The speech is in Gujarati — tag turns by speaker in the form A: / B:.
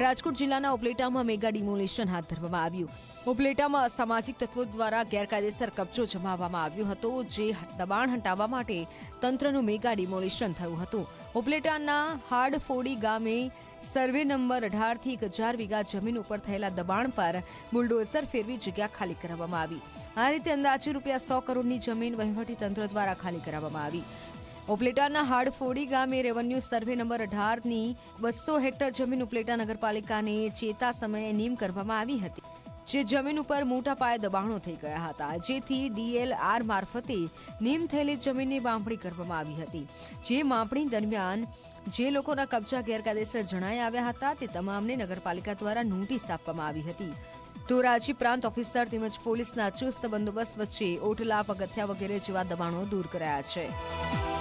A: રાજકોટ જિલ્લાના ઉપલેટામાં મેગા ડિમોલિશન હાથ ધરવામાં આવ્યું. ઉપલેટામાં અસામાજિક તત્વો દ્વારા ગેરકાયદેસર કબજો જમાવવામાં આવ્યો હતો, જે દબાણ હટાવવા માટે તંત્રનું મેગા ડિમોલિશન થયું હતું. ઉપલેટાના હાડફોડી ગામે સર્વે નંબર અઢારથી એક હજાર વીઘા જમીન ઉપર થયેલા દબાણ પર બુલડોઝર ફેરવી જગ્યા ખાલી કરાવવામાં આવી. આ રીતે અંદાજે રૂપિયા સો કરોડની જમીન વહીવટી તંત્ર દ્વારા ખાલી કરાવવામાં આવી. ઉપલેટાના હાડફોડી ગામે રેવન્યુ સર્વે નંબર અઢારની બસો હેક્ટર જમીન ઉપલેટા નગરપાલિકાને ચેતા સમયે નીમ કરવામાં આવી હતી, જે જમીન ઉપર મોટા પાયે દબાણો થઈ ગયા હતા. જેથી ડીએલઆર મારફતે નીમ થયેલી જમીનની માપણી કરવામાં આવી હતી. જે માપણી દરમિયાન જે લોકોના કબજા ગેરકાયદેસર જણાઈ આવ્યા હતા, તે તમામને નગરપાલિકા દ્વારા નોટિસ આપવામાં આવી હતી. ધોરાજી પ્રાંત ઓફિસર તેમજ પોલીસના ચુસ્ત બંદોબસ્ત વચ્ચે ઓટલા, પગથિયા વગેરે જેવા દબાણો દૂર કરાયા છે.